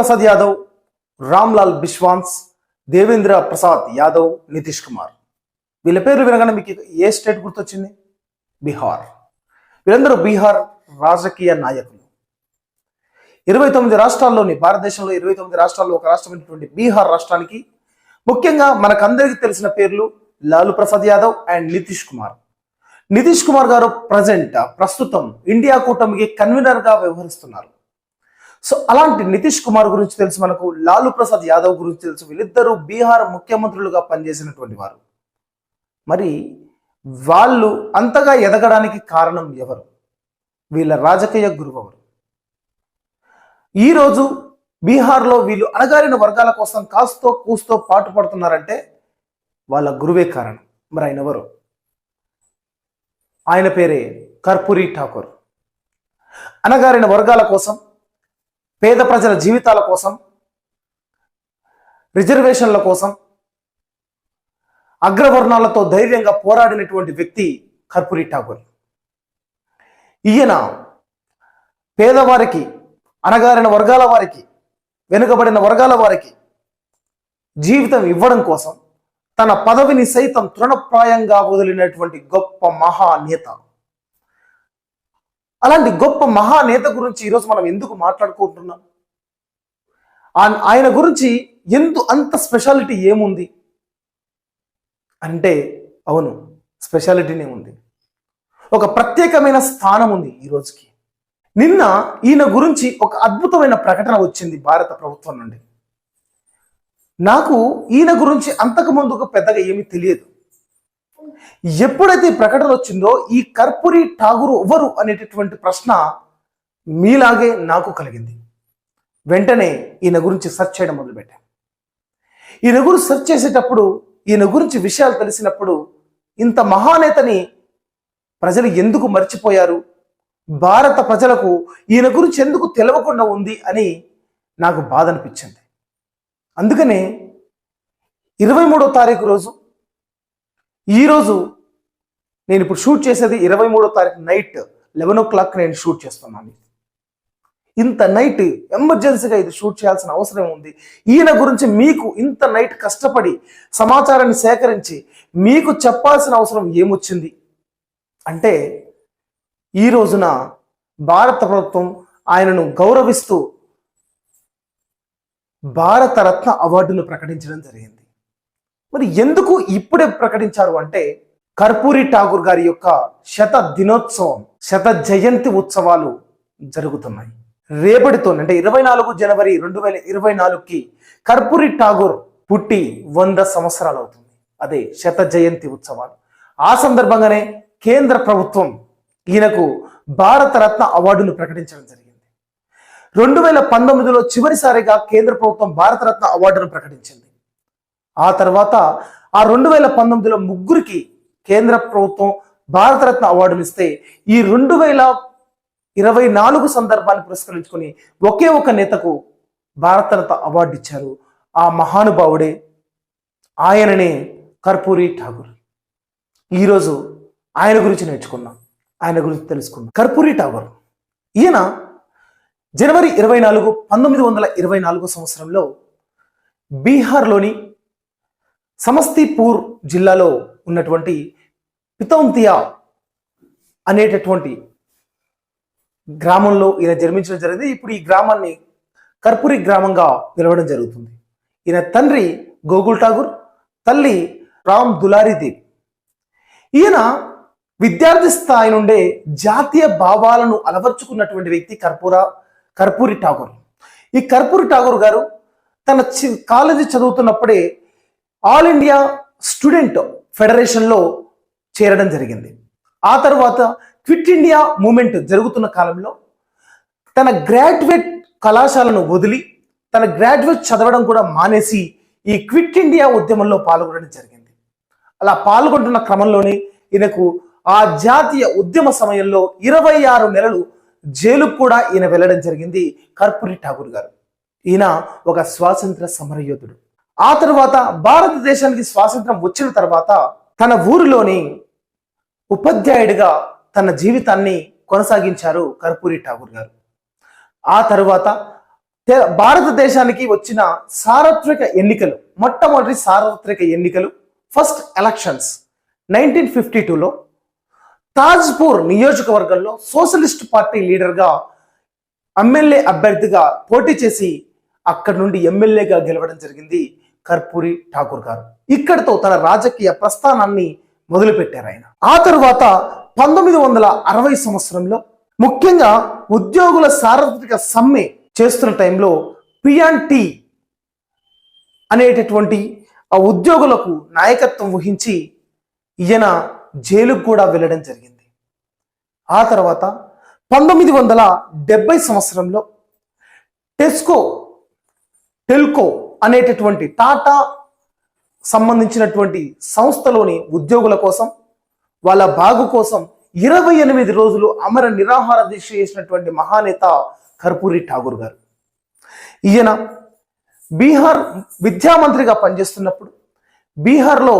ప్రసాద్ యాదవ్ రామ్లాల్ బిశ్వాన్స్ దేవేంద్ర ప్రసాద్ యాదవ్ నితీష్ కుమార్. వీళ్ళ పేర్లు వినగానే మీకు ఏ స్టేట్ గుర్తొచ్చింది? బీహార్. వీళ్ళందరూ బీహార్ రాజకీయ నాయకులు. ఇరవై తొమ్మిది రాష్ట్రాల్లోని భారతదేశంలో ఇరవై తొమ్మిది రాష్ట్రాల్లో ఒక రాష్ట్రమైనటువంటి బీహార్ రాష్ట్రానికి ముఖ్యంగా మనకందరికీ తెలిసిన పేర్లు లాలు ప్రసాద్ యాదవ్ అండ్ నితీష్ కుమార్. నితీష్ కుమార్ గారు ప్రజెంట్ ప్రస్తుతం ఇండియా కూటమికి కన్వీనర్గా వ్యవహరిస్తున్నారు. సో అలాంటి నితీష్ కుమార్ గురించి తెలుసు మనకు లాలు ప్రసాద్ యాదవ్ గురించి తెలుసు వీళ్ళిద్దరూ బీహార్ ముఖ్యమంత్రులుగా పనిచేసినటువంటి వారు. మరి వాళ్ళు అంతగా ఎదగడానికి కారణం ఎవరు? వీళ్ళ రాజకీయ గురువు ఎవరు? ఈరోజు బీహార్లో వీళ్ళు అణగారిన వర్గాల కోసం కాస్తో కూస్తో పాటు పడుతున్నారంటే వాళ్ళ గురువే కారణం. మరి ఆయన ఎవరు? ఆయన పేరే కర్పూరి ఠాకూర్. అణగారిన వర్గాల కోసం పేద ప్రజల జీవితాల కోసం రిజర్వేషన్ల కోసం అగ్రవర్ణాలతో ధైర్యంగా పోరాడినటువంటి వ్యక్తి కర్పూరి ఠాగూర్. ఈయన పేదవారికి అణగారిన వర్గాల వారికి వెనుకబడిన వర్గాల వారికి జీవితం ఇవ్వడం కోసం తన పదవిని సైతం తృణప్రాయంగా వదిలినటువంటి గొప్ప మహానేత అలాంటి గొప్ప మహానేత గురించి ఈరోజు మనం ఎందుకు మాట్లాడుకుంటున్నాం? ఆయన గురించి ఎందు అంత స్పెషాలిటీ ఏముంది? అంటే అవును స్పెషాలిటీనే ఉంది. ఒక ప్రత్యేకమైన స్థానం ఉంది ఈ రోజుకి. నిన్న ఈయన గురించి ఒక అద్భుతమైన ప్రకటన వచ్చింది భారత ప్రభుత్వం నుండి. నాకు ఈయన గురించి అంతకు ముందుకు పెద్దగా ఏమీ తెలియదు. ఎప్పుడైతే ఈ ప్రకటన వచ్చిందో ఈ కర్పూరి ఠాగూరు ఎవరు అనేటటువంటి ప్రశ్న మీలాగే నాకు కలిగింది. వెంటనే ఈయన గురించి సెర్చ్ చేయడం మొదలుపెట్టాను ఈయన గురించి సెర్చ్ చేసేటప్పుడు ఈయన గురించి విషయాలు తెలిసినప్పుడు ఇంత మహానేతని ప్రజలు ఎందుకు మర్చిపోయారు? భారత ప్రజలకు ఈయన గురించి ఎందుకు తెలవకుండా ఉంది అని నాకు బాధ అనిపించింది. అందుకనే ఇరవై మూడో తారీఖు రోజు ఈరోజు నేను ఇప్పుడు షూట్ చేసేది ఇరవై మూడో తారీఖు నైట్ లెవెన్ ఓ క్లాక్ నేను షూట్ చేస్తున్నాను. ఇంత నైట్ ఎమర్జెన్సీగా ఇది షూట్ చేయాల్సిన అవసరం ఉంది. ఈయన గురించి మీకు ఇంత నైట్ కష్టపడి సమాచారాన్ని సేకరించి మీకు చెప్పాల్సిన అవసరం ఏమొచ్చింది? అంటే ఈ రోజున భారత ప్రభుత్వం ఆయనను గౌరవిస్తూ భారతరత్న అవార్డును ప్రకటించడం జరిగింది. మరి ఎందుకు ఇప్పుడే ప్రకటించారు అంటే కర్పూరి ఠాగూర్ గారి యొక్క శత దినోత్సవం శత జయంతి ఉత్సవాలు జరుగుతున్నాయి. రేపటితో అంటే ఇరవై నాలుగు జనవరి రెండు వేల ఇరవై నాలుగుకి కర్పూరి ఠాగూర్ పుట్టి వంద సంవత్సరాలు అవుతుంది. అదే శత జయంతి ఉత్సవాలు. ఆ సందర్భంగానే కేంద్ర ప్రభుత్వం ఈయనకు భారతరత్న అవార్డును ప్రకటించడం జరిగింది. రెండు వేల పంతొమ్మిదిలో చివరిసారిగా కేంద్ర ప్రభుత్వం భారతరత్న అవార్డును ప్రకటించింది. ఆ తర్వాత ఆ రెండు వేల పంతొమ్మిదిలో ముగ్గురికి కేంద్ర ప్రభుత్వం భారతరత్న అవార్డును ఇస్తే ఈ రెండు వేల ఇరవై నాలుగు సందర్భాన్ని పురస్కరించుకొని ఒకే ఒక నేతకు భారతరత్న అవార్డు ఇచ్చారు. ఆ మహానుభావుడే ఆయననే కర్పూరి ఠాగూర్. ఈరోజు ఆయన గురించి నేర్చుకున్నాం ఆయన గురించి తెలుసుకున్నాం కర్పూరి ఠాగూర్. ఈయన జనవరి ఇరవై నాలుగు పంతొమ్మిది వందల ఇరవై నాలుగు సంవత్సరంలో బీహార్లోని సమస్తీపూర్ జిల్లాలో ఉన్నటువంటి పితౌంతియా అనేటటువంటి గ్రామంలో ఈయన జన్మించడం జరిగింది. ఇప్పుడు ఈ గ్రామాన్ని కర్పూరి గ్రామంగా పిలవడం జరుగుతుంది. ఈయన తండ్రి గోకుల్ ఠాగూర్ తల్లి రామ్ దులారీదేవ్ ఈయన విద్యార్థి స్థాయి నుండే జాతీయ భావాలను అలవర్చుకున్నటువంటి వ్యక్తి కర్పూర కర్పూరి ఠాగూర్. ఈ కర్పూరి ఠాగూర్ గారు తన చి- కాలేజీ చదువుతున్నప్పుడే ఆల్ ఇండియా స్టూడెంట్ ఫెడరేషన్లో చేరడం జరిగింది. ఆ తర్వాత క్విట్ ఇండియా మూమెంట్ జరుగుతున్న కాలంలో తన గ్రాడ్యుయేట్ కళాశాలను వదిలి తన గ్రాడ్యుయేట్ చదవడం కూడా మానేసి ఈ క్విట్ ఇండియా ఉద్యమంలో పాల్గొనడం జరిగింది. అలా పాల్గొంటున్న క్రమంలోనే ఈయనకు ఆ జాతీయ ఉద్యమ సమయంలో ఇరవై ఆరు నెలలు జైలుకు కూడా ఈయన వెళ్ళడం జరిగింది కర్పూరి ఠాగూర్ గారు. ఈయన ఒక స్వాతంత్ర సమరయోధుడు. ఆ తర్వాత భారతదేశానికి స్వాతంత్రం వచ్చిన తర్వాత తన ఊరిలోని ఉపాధ్యాయుడిగా తన జీవితాన్ని కొనసాగించారు కర్పూరి ఠాగూర్ గారు. ఆ తరువాత భారతదేశానికి వచ్చిన సార్వత్రిక ఎన్నికలు మొట్టమొదటి సార్వత్రిక ఎన్నికలు ఫస్ట్ ఎలక్షన్స్ నైన్టీన్ ఫిఫ్టీ టూలో తాజ్పూర్ నియోజకవర్గంలో సోషలిస్ట్ పార్టీ లీడర్గా ఎమ్మెల్యే అభ్యర్థిగా పోటీ చేసి అక్కడి నుండి ఎమ్మెల్యేగా గెలవడం జరిగింది. కర్పూరి ఠాకూర్ గారు. ఇక్కడితో తన రాజకీయ ప్రస్థానాన్ని మొదలుపెట్టారు ఆయన. ఆ తరువాత పంతొమ్మిది వందల అరవై సంవత్సరంలో ముఖ్యంగా ఉద్యోగుల సార్వత్రిక సమ్మె చేస్తున్న టైంలో పిఎన్టీ అనేటటువంటి ఆ ఉద్యోగులకు నాయకత్వం వహించి ఈయన జైలుకు కూడా వెళ్ళడం జరిగింది. ఆ తర్వాత పంతొమ్మిది వందల డెబ్బై సంవత్సరంలో టెస్కో టెల్కో అనేటటువంటి టాటా సంబంధించినటువంటి సంస్థలోని ఉద్యోగుల కోసం వాళ్ళ బాగు కోసం ఇరవై ఎనిమిది రోజులు అమర నిరాహార దీక్ష చేసినటువంటి మహానేత కర్పూరి ఠాగూర్ గారు. ఈయన బీహార్ విద్యామంత్రిగా పనిచేస్తున్నప్పుడు బీహార్లో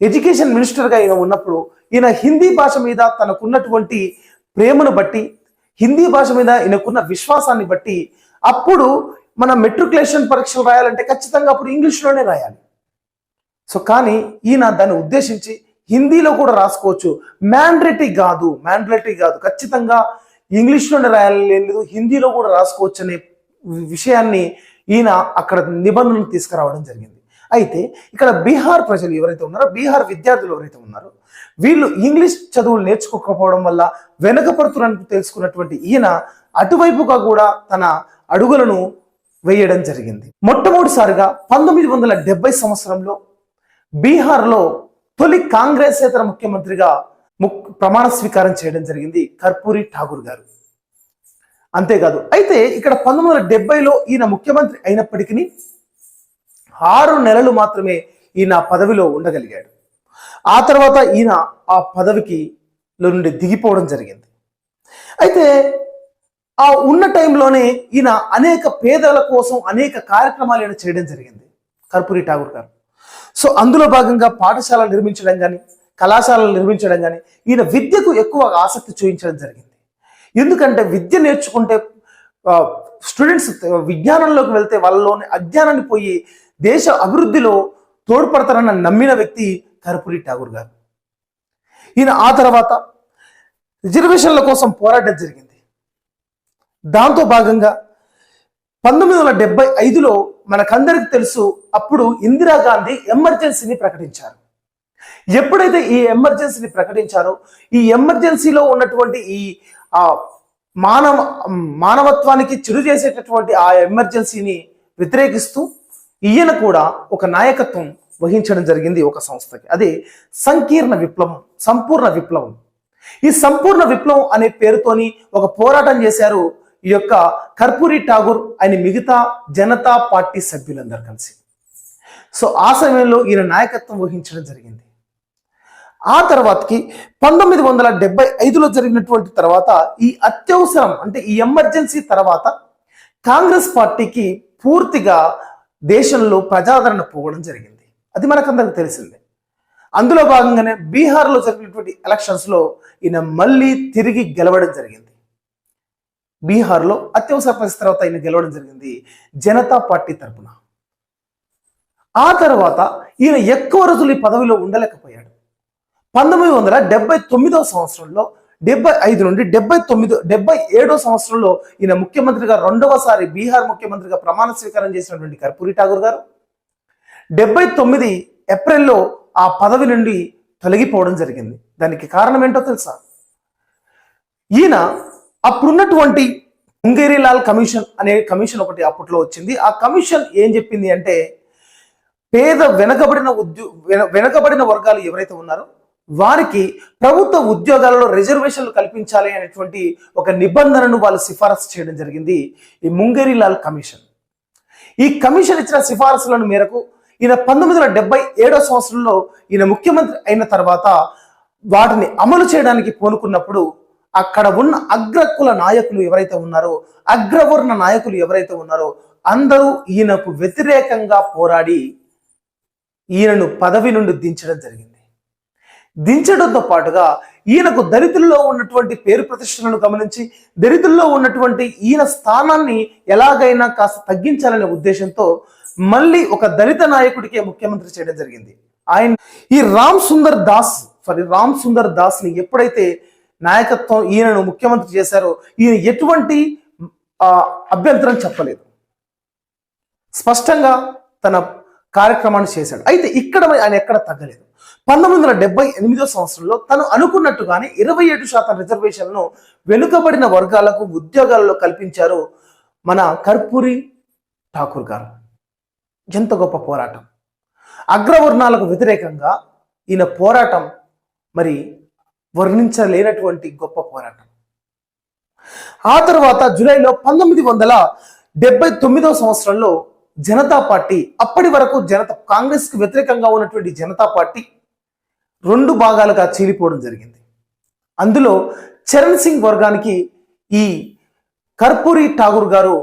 ఎడ్యుకేషన్ మినిస్టర్గా ఈయన ఉన్నప్పుడు ఈయన హిందీ భాష మీద తనకున్నటువంటి ప్రేమను బట్టి హిందీ భాష మీద ఈయనకున్న విశ్వాసాన్ని బట్టి అప్పుడు మన మెట్రికులేషన్ పరీక్షలు రాయాలంటే ఖచ్చితంగా అప్పుడు ఇంగ్లీష్లోనే రాయాలి. సో కానీ ఈయన దాన్ని ఉద్దేశించి హిందీలో కూడా రాసుకోవచ్చు. మ్యాండ్రేటరీ కాదు మ్యాండ్రేటరీ కాదు. ఖచ్చితంగా ఇంగ్లీష్లోనే రాయాలి లేదు హిందీలో కూడా రాసుకోవచ్చు అనే విషయాన్ని ఈయన అక్కడ నిబంధనలు తీసుకురావడం జరిగింది. అయితే ఇక్కడ బీహార్ ప్రజలు ఎవరైతే ఉన్నారో బీహార్ విద్యార్థులు ఎవరైతే ఉన్నారో వీళ్ళు ఇంగ్లీష్ చదువులు నేర్చుకోకపోవడం వల్ల వెనకపడుతున్నట్టు తెలుసుకున్నటువంటి ఈయన అటువైపుగా కూడా తన అడుగులను వేయడం జరిగింది. మొట్టమొదటిసారిగా పంతొమ్మిది వందల డెబ్బై సంవత్సరంలో బీహార్లో తొలి కాంగ్రెసేతర ముఖ్యమంత్రిగా ముక్ ప్రమాణ స్వీకారం చేయడం జరిగింది కర్పూరి ఠాగూర్ గారు. అంతేకాదు అయితే ఇక్కడ పంతొమ్మిది వందల డెబ్బైలో ఈయన ముఖ్యమంత్రి అయినప్పటికీ ఆరు నెలలు మాత్రమే ఈయన పదవిలో ఉండగలిగాడు. ఆ తర్వాత ఈయన ఆ పదవికి నుండి దిగిపోవడం జరిగింది. అయితే ఆ ఉన్న టైంలోనే ఈయన అనేక పేదల కోసం అనేక కార్యక్రమాలు ఈయన చేయడం జరిగింది. కర్పూరి ఠాగూర్ గారు. సో అందులో భాగంగా పాఠశాలలు నిర్మించడం కానీ కళాశాలలు నిర్మించడం కానీ ఈయన విద్యకు ఎక్కువ ఆసక్తి చూపించడం జరిగింది. ఎందుకంటే విద్య నేర్చుకుంటే స్టూడెంట్స్ విజ్ఞానంలోకి వెళ్తే వాళ్ళలోని అజ్ఞానాన్ని పోయి దేశ అభివృద్ధిలో తోడ్పడతారన్న నమ్మిన వ్యక్తి కర్పూరి ఠాగూర్ గారు. ఈయన ఆ తర్వాత రిజర్వేషన్ల కోసం పోరాటం జరిగింది. దాంతో భాగంగా పంతొమ్మిది వందల డెబ్బై ఐదులో మనకందరికి తెలుసు అప్పుడు ఇందిరాగాంధీ ఎమర్జెన్సీని ప్రకటించారు. ఎప్పుడైతే ఈ ఎమర్జెన్సీని ప్రకటించారో ఈ ఎమర్జెన్సీలో ఉన్నటువంటి ఈ ఆ మానవ మానవత్వానికి చిరు చేసేటటువంటి ఆ ఎమర్జెన్సీని వ్యతిరేకిస్తూ ఈయన కూడా ఒక నాయకత్వం వహించడం జరిగింది ఒక సంస్థకి. అదే సంకీర్ణ విప్లవం సంపూర్ణ విప్లవం. ఈ సంపూర్ణ విప్లవం అనే పేరుతోని ఒక పోరాటం చేశారు ఈ యొక్క కర్పూరి ఠాగూర్ ఆయన మిగతా జనతా పార్టీ సభ్యులందరూ కలిసి. సో ఆ సమయంలో ఈయన నాయకత్వం వహించడం జరిగింది. ఆ తర్వాతకి పంతొమ్మిది వందల డెబ్బై ఐదులో జరిగినటువంటి తర్వాత ఈ అత్యవసరం అంటే ఈ ఎమర్జెన్సీ తర్వాత కాంగ్రెస్ పార్టీకి పూర్తిగా దేశంలో ప్రజాదరణ పోవడం జరిగింది. అది మనకందరికి తెలిసిందే. అందులో భాగంగానే బీహార్లో జరిగినటువంటి ఎలక్షన్స్లో ఈయన మళ్ళీ తిరిగి గెలవడం జరిగింది. బీహార్లో అత్యవసర పరిస్థితి తర్వాత ఈయన గెలవడం జరిగింది జనతా పార్టీ తరపున. ఆ తర్వాత ఈయన ఎక్కువ రోజులు ఈ పదవిలో ఉండలేకపోయాడు. పంతొమ్మిది వందల డెబ్బై తొమ్మిదవ సంవత్సరంలో డెబ్బై ఐదు నుండి డెబ్బై తొమ్మిది డెబ్బై ఏడో సంవత్సరంలో ఈయన ముఖ్యమంత్రిగా రెండవసారి బీహార్ ముఖ్యమంత్రిగా ప్రమాణ స్వీకారం చేసినటువంటి కర్పూరి ఠాగూర్ గారు. డెబ్బై తొమ్మిది ఏప్రిల్లో ఆ పదవి నుండి తొలగిపోవడం జరిగింది. దానికి కారణం ఏంటో తెలుసా? ఈయన అప్పుడున్నటువంటి ముంగేరీలాల్ కమిషన్ అనే కమిషన్ ఒకటి అప్పట్లో వచ్చింది. ఆ కమిషన్ ఏం చెప్పింది అంటే పేద వెనకబడిన ఉద్యో వెనకబడిన వర్గాలు ఎవరైతే ఉన్నారో వారికి ప్రభుత్వ ఉద్యోగాలలో రిజర్వేషన్లు కల్పించాలి అనేటువంటి ఒక నిబంధనను వాళ్ళు సిఫారసు చేయడం జరిగింది ఈ ముంగేరీలాల్ కమిషన్. ఈ కమిషన్ ఇచ్చిన సిఫారసులను మేరకు ఈయన పంతొమ్మిది వందల డెబ్బై ఏడో సంవత్సరంలో ఈయన ముఖ్యమంత్రి అయిన తర్వాత వాటిని అమలు చేయడానికి పోనుకున్నప్పుడు అక్కడ ఉన్న అగ్రకుల నాయకులు ఎవరైతే ఉన్నారో అగ్రవర్ణ నాయకులు ఎవరైతే ఉన్నారో అందరూ ఈయనకు వ్యతిరేకంగా పోరాడి ఈయనను పదవి నుండి దించడం జరిగింది. దించడంతో పాటుగా ఈయనకు దళితుల్లో ఉన్నటువంటి పేరు ప్రతిష్టలను గమనించి దళితుల్లో ఉన్నటువంటి ఈయన స్థానాన్ని ఎలాగైనా కాస్త తగ్గించాలనే ఉద్దేశంతో మళ్ళీ ఒక దళిత నాయకుడికే ముఖ్యమంత్రి చేయడం జరిగింది. ఆయన ఈ రామ్ సుందర్ దాస్ సారీ రామ్ సుందర్ దాస్ని ఎప్పుడైతే నాయకత్వం ఈయనను ముఖ్యమంత్రి చేశారో ఈయన ఎటువంటి అభ్యంతరం చెప్పలేదు. స్పష్టంగా తన కార్యక్రమాన్ని చేశాడు. అయితే ఇక్కడ మరి ఆయన ఎక్కడ తగ్గలేదు. పంతొమ్మిది వందల డెబ్బై ఎనిమిదో సంవత్సరంలో తను అనుకున్నట్టుగానే ఇరవై ఏడు శాతం రిజర్వేషన్లను వెనుకబడిన వర్గాలకు ఉద్యోగాలలో కల్పించారు మన కర్పూరి ఠాకూర్ గారు. ఎంత గొప్ప పోరాటం. అగ్రవర్ణాలకు వ్యతిరేకంగా ఈయన పోరాటం మరి వర్ణించలేనటువంటి గొప్ప పోరాటం. ఆ తర్వాత జూలైలో పంతొమ్మిది వందల డెబ్బై తొమ్మిదవ సంవత్సరంలో జనతా పార్టీ అప్పటి వరకు జనత కాంగ్రెస్కి వ్యతిరేకంగా ఉన్నటువంటి జనతా పార్టీ రెండు భాగాలుగా చీలిపోవడం జరిగింది. అందులో చరణ్ సింగ్ వర్గానికి ఈ కర్పూరి ఠాగూర్ గారు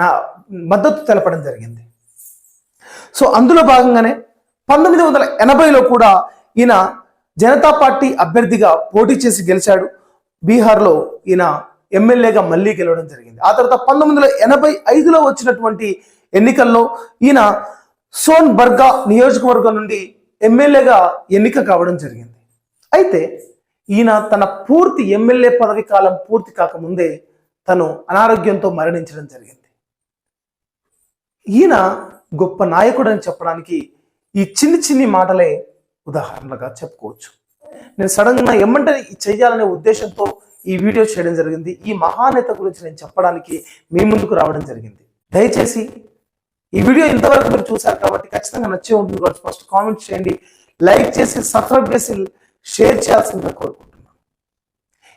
నా మద్దతు తెలపడం జరిగింది. సో అందులో భాగంగానే పంతొమ్మిది వందల ఎనభైలో కూడా ఈయన జనతా పార్టీ అభ్యర్థిగా పోటీ చేసి గెలిచాడు బీహార్లో ఈయన ఎమ్మెల్యేగా మళ్ళీ గెలవడం జరిగింది. ఆ తర్వాత పంతొమ్మిది వందల ఎనభై ఐదులో వచ్చినటువంటి ఎన్నికల్లో ఈయన సోన్ బర్గా నియోజకవర్గం నుండి ఎమ్మెల్యేగా ఎన్నిక కావడం జరిగింది. అయితే ఈయన తన పూర్తి ఎమ్మెల్యే పదవి కాలం పూర్తి కాకముందే తను అనారోగ్యంతో మరణించడం జరిగింది. ఈయన గొప్ప నాయకుడు అని చెప్పడానికి ఈ చిన్ని చిన్ని మాటలే ఉదాహరణగా చెప్పుకోవచ్చు. నేను సడన్గా ఏమంటే చేయాలనే ఉద్దేశంతో ఈ వీడియో చేయడం జరిగింది. ఈ మహానేత గురించి నేను చెప్పడానికి మీ ముందుకు రావడం జరిగింది. దయచేసి ఈ వీడియో ఇంతవరకు మీరు చూశారు కాబట్టి ఖచ్చితంగా నచ్చే ఉంటుంది కాబట్టి ఫస్ట్ కామెంట్ చేయండి. లైక్ చేసి సబ్స్క్రైబ్ చేసి షేర్ చేయాల్సిందిగా కోరుకుంటున్నాను.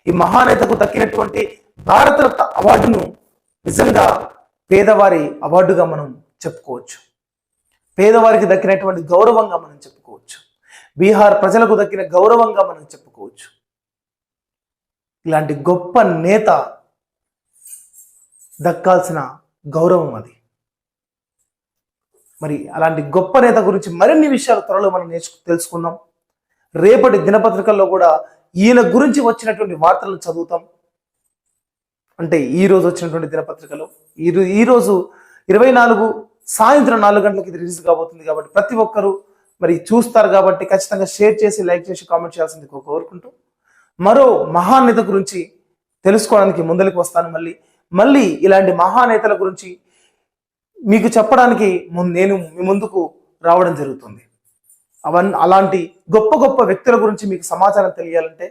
ఈ మహానేతకు దక్కినటువంటి భారతరత్న అవార్డును నిజంగా పేదవారి అవార్డుగా మనం చెప్పుకోవచ్చు. పేదవారికి దక్కినటువంటి గౌరవంగా మనం చెప్పుకోవచ్చు. బీహార్ ప్రజలకు దక్కిన గౌరవంగా మనం చెప్పుకోవచ్చు. ఇలాంటి గొప్ప నేత దక్కాల్సిన గౌరవం అది. మరి అలాంటి గొప్ప నేత గురించి మరిన్ని విషయాలు త్వరలో మనం నేర్చు తెలుసుకుందాం. రేపటి దినపత్రికల్లో కూడా ఈయన గురించి వచ్చినటువంటి వార్తలను చదువుతాం. అంటే ఈ రోజు వచ్చినటువంటి దినపత్రికలో ఈ రో- ఇరవై నాలుగు సాయంత్రం నాలుగు గంటలకి ఇది రిలీజ్ కాబోతుంది కాబట్టి ప్రతి ఒక్కరూ మరి చూస్తారు కాబట్టి ఖచ్చితంగా షేర్ చేసి లైక్ చేసి కామెంట్ చేయాల్సింది కోరుకుంటూ మరో మహానేత గురించి తెలుసుకోవడానికి ముందరికి వస్తాను మళ్ళీ. మళ్ళీ ఇలాంటి మహానేతల గురించి మీకు చెప్పడానికి నేను మీ ముందుకు రావడం జరుగుతుంది. అవన్ అలాంటి గొప్ప గొప్ప వ్యక్తుల గురించి మీకు సమాచారం తెలియాలంటే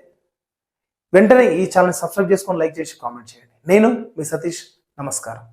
వెంటనే ఈ ఛానల్ సబ్స్క్రైబ్ చేసుకొని లైక్ చేసి కామెంట్ చేయండి. నేను మీ సతీష్. నమస్కారం.